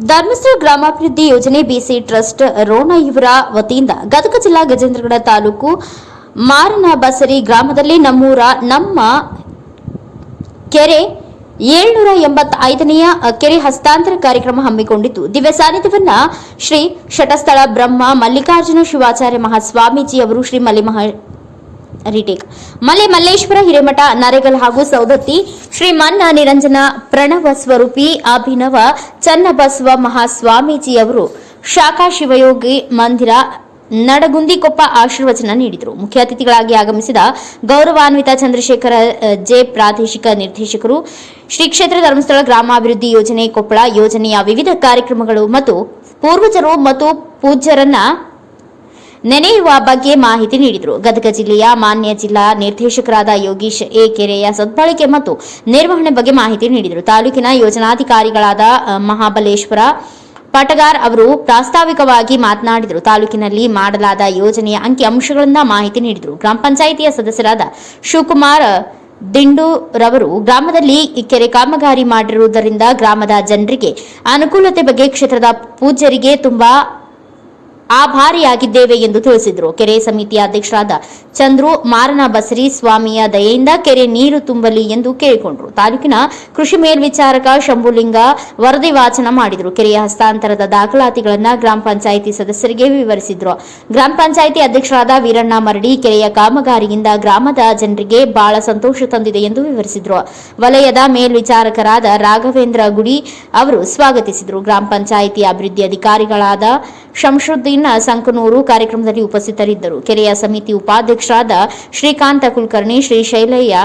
ಧರ್ಮಸ್ಥಳ ಗ್ರಾಮಾಭಿವೃದ್ಧಿ ಯೋಜನೆ ಬಿಸಿ ಟ್ರಸ್ಟ್ ರೋಣ ಇವರ ವತಿಯಿಂದ ಗದಗ ಜಿಲ್ಲಾ ಗಜೇಂದ್ರಗಡ ತಾಲೂಕು ಮಾರನ ಬಸರಿ ಗ್ರಾಮದಲ್ಲಿ ನಮ್ಮೂರ ನಮ್ಮ ಕೆರೆ ಏಳ್ನೂರ ಎಂಬತ್ತೈದನೆಯ ಕೆರೆ ಹಸ್ತಾಂತರ ಕಾರ್ಯಕ್ರಮ ಹಮ್ಮಿಕೊಂಡಿದ್ದು, ದಿವ್ಯ ಸಾನ್ನಿಧ್ಯವನ್ನ ಶ್ರೀ ಶಟಸ್ಥಳ ಬ್ರಹ್ಮ ಮಲ್ಲಿಕಾರ್ಜುನ ಶಿವಾಚಾರ್ಯ ಮಹಾಸ್ವಾಮೀಜಿ ಅವರು ಶ್ರೀ ಮಲ್ಲಿಮಹ ರಿಟೇಕ್. ಮಲೆ ಮಲ್ಲೇಶ್ವರ, ಹಿರೇಮಠ, ನರೇಗಲ್ ಹಾಗೂ ಸೌದತ್ತಿ ಶ್ರೀ ಮನ್ನ ನಿರಂಜನ ಪ್ರಣವ ಸ್ವರೂಪಿ, ಅಭಿನವ, ಚನ್ನಬಸವ ಮಹಾಸ್ವಾಮೀಜಿ ಅವರು ಶಾಖಾ ಶಿವಯೋಗಿ ಮಂದಿರ, ನಡಗುಂದಿಕೊಪ್ಪ ಆಶೀರ್ವಚನ ನೀಡಿದರು. ಮುಖ್ಯ ಅತಿಥಿಗಳಾಗಿ ಆಗಮಿಸಿದ ಗೌರವಾನ್ವಿತ ಚಂದ್ರಶೇಖರ ಜೆ ಪ್ರಾದೇಶಿಕ ನಿರ್ದೇಶಕರು, ಶ್ರೀ ಕ್ಷೇತ್ರ ಧರ್ಮಸ್ಥಳ ಗ್ರಾಮಾಭಿವೃದ್ಧಿ ಯೋಜನೆ ಕೊಪ್ಪಳ ಯೋಜನೆಯ ವಿವಿಧ ಕಾರ್ಯಕ್ರಮಗಳು ಮತ್ತು ಪೂರ್ವಜರು ಮತ್ತು ಪೂಜ್ಯರನ್ನ ನೆನೆಯುವ ಬಗ್ಗೆ ಮಾಹಿತಿ ನೀಡಿದರು. ಗದಗ ಜಿಲ್ಲೆಯ ಮಾನ್ಯ ಜಿಲ್ಲಾ ನಿರ್ದೇಶಕರಾದ ಯೋಗೀಶ್ ಎ. ಕೆರೆಯ ಸದ್ಬಳಕೆ ಮತ್ತು ನಿರ್ವಹಣೆ ಬಗ್ಗೆ ಮಾಹಿತಿ ನೀಡಿದರು. ತಾಲೂಕಿನ ಯೋಜನಾಧಿಕಾರಿಗಳಾದ ಮಹಾಬಲೇಶ್ವರ ಪಟಗಾರ್ ಅವರು ಪ್ರಾಸ್ತಾವಿಕವಾಗಿ ಮಾತನಾಡಿದರು. ತಾಲೂಕಿನಲ್ಲಿ ಮಾಡಲಾದ ಯೋಜನೆಯ ಅಂಕಿ ಅಂಶಗಳಿಂದ ಮಾಹಿತಿ ನೀಡಿದರು. ಗ್ರಾಮ ಪಂಚಾಯಿತಿಯ ಸದಸ್ಯರಾದ ಶಿವಕುಮಾರ್ ದಿಂಡುರವರು ಗ್ರಾಮದಲ್ಲಿ ಈ ಕೆರೆ ಕಾಮಗಾರಿ ಮಾಡಿರುವುದರಿಂದ ಗ್ರಾಮದ ಜನರಿಗೆ ಅನುಕೂಲತೆ ಬಗ್ಗೆ ಕ್ಷೇತ್ರದ ಪೂಜ್ಯರಿಗೆ ತುಂಬಾ ಆಭಾರಿಯಾಗಿದ್ದೇವೆ ಎಂದು ತಿಳಿಸಿದರು. ಕೆರೆ ಸಮಿತಿಯ ಅಧ್ಯಕ್ಷರಾದ ಚಂದ್ರು, ಮಾರನ ಬಸರಿ, ಸ್ವಾಮಿಯ ದಯೆಯಿಂದ ಕೆರೆ ನೀರು ತುಂಬಲಿ ಎಂದು ಕೇಳಿಕೊಂಡರು. ತಾಲೂಕಿನ ಕೃಷಿ ಮೇಲ್ವಿಚಾರಕ ಶಂಭುಲಿಂಗ ವರದಿ ವಾಚನ ಮಾಡಿದರು. ಕೆರೆಯ ಹಸ್ತಾಂತರದ ದಾಖಲಾತಿಗಳನ್ನು ಗ್ರಾಮ ಪಂಚಾಯಿತಿ ಸದಸ್ಯರಿಗೆ ವಿವರಿಸಿದ್ರು. ಗ್ರಾಮ ಪಂಚಾಯಿತಿ ಅಧ್ಯಕ್ಷರಾದ ವೀರಣ್ಣ ಮರಡಿ ಕೆರೆಯ ಕಾಮಗಾರಿಯಿಂದ ಗ್ರಾಮದ ಜನರಿಗೆ ಬಹಳ ಸಂತೋಷ ತಂದಿದೆ ಎಂದು ವಿವರಿಸಿದ್ರು. ವಲಯದ ಮೇಲ್ವಿಚಾರಕರಾದ ರಾಘವೇಂದ್ರ ಗುಡಿ ಅವರು ಸ್ವಾಗತಿಸಿದರು. ಗ್ರಾಮ ಪಂಚಾಯಿತಿ ಅಭಿವೃದ್ಧಿ ಅಧಿಕಾರಿಗಳಾದ ಶಂಶುದ್ದೀನ್ ಸಂಕನೂರು ಕಾರ್ಯಕ್ರಮದಲ್ಲಿ ಉಪಸ್ಥಿತರಿದ್ದರು. ಕೆರೆಯ ಸಮಿತಿ ಉಪಾಧ್ಯಕ್ಷರಾದ ಶ್ರೀಕಾಂತ ಕುಲಕರ್ಣಿ, ಶ್ರೀ ಶೈಲಯ್ಯ,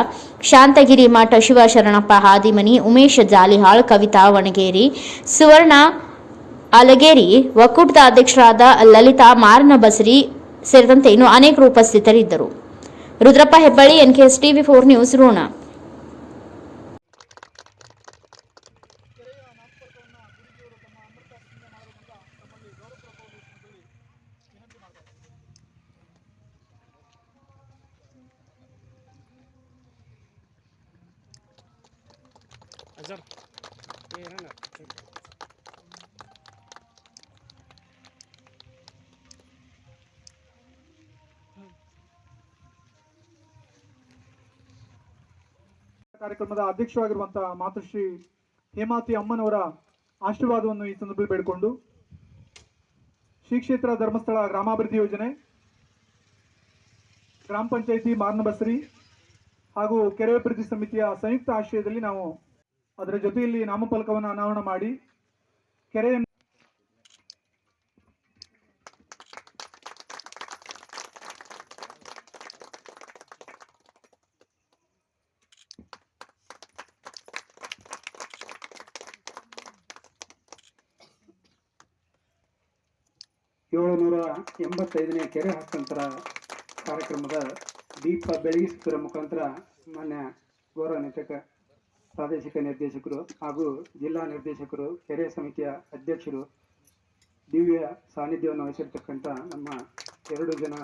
ಶಾಂತಗಿರಿ ಮಠ ಶಿವಶರಣಪ್ಪ ಹಾದಿಮನಿ, ಉಮೇಶ್ ಜಾಲಿಹಾಳ್, ಕವಿತಾ ವಣಗೇರಿ, ಸುವರ್ಣ ಅಲಗೇರಿ, ಒಕ್ಕೂಟದ ಅಧ್ಯಕ್ಷರಾದ ಲಲಿತಾ ಮಾರನ ಬಸರಿ ಸೇರಿದಂತೆ ಇನ್ನು ಅನೇಕರು ಉಪಸ್ಥಿತರಿದ್ದರು. Rudrappa Hebballi NKS TV four news, Ron. ಕಾರ್ಯಕ್ರಮದ ಅಧ್ಯಕ್ಷವಾಗಿರುವಂತಹ ಮಾತೃಶ್ರೀ ಹೇಮಾತಿ ಅಮ್ಮನವರ ಆಶೀರ್ವಾದವನ್ನು ಈ ಸಂದರ್ಭದಲ್ಲಿ ಬೇಡಿಕೊಂಡು ಶ್ರೀ ಕ್ಷೇತ್ರ ಧರ್ಮಸ್ಥಳ ಗ್ರಾಮಾಭಿವೃದ್ಧಿ ಯೋಜನೆ, ಗ್ರಾಮ ಪಂಚಾಯಿತಿ ಮಾರ್ನಬಸರಿ ಹಾಗೂ ಕೆರೆ ಅಭಿವೃದ್ಧಿ ಸಮಿತಿಯ ಸಂಯುಕ್ತ ಆಶ್ರಯದಲ್ಲಿ ನಾವು ಅದರ ಜೊತೆಯಲ್ಲಿ ನಾಮಫಲಕವನ್ನು ಅನಾವರಣ ಮಾಡಿ ಕೆರೆಯ ಏಳುನೂರ ಎಂಬತ್ತೈದನೇ ಕೆರೆ ಹಸ್ತಾಂತರ ಕಾರ್ಯಕ್ರಮದ ದೀಪ ಬೆಳಗಿಸುವುದರ ಮುಖಾಂತರ ಮಾನ್ಯ ಗೌರವಾನ್ವಿತ ಪ್ರಾದೇಶಿಕ ನಿರ್ದೇಶಕರು ಹಾಗೂ ಜಿಲ್ಲಾ ನಿರ್ದೇಶಕರು, ಕೆರೆ ಸಮಿತಿಯ ಅಧ್ಯಕ್ಷರು, ದಿವ್ಯ ಸಾನ್ನಿಧ್ಯವನ್ನು ವಹಿಸಿರ್ತಕ್ಕಂಥ ನಮ್ಮ ಎರಡು ಜನ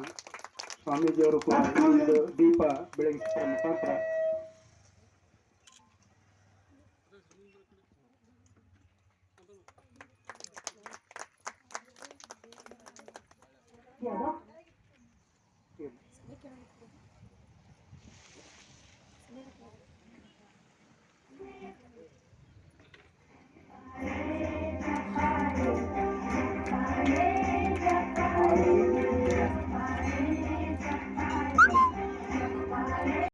ಸ್ವಾಮೀಜಿಯವರು ಕೂಡ ದೀಪ ಬೆಳಗಿಸಿದ ಮುಖಾಂತರ ಯಾವ್ದು?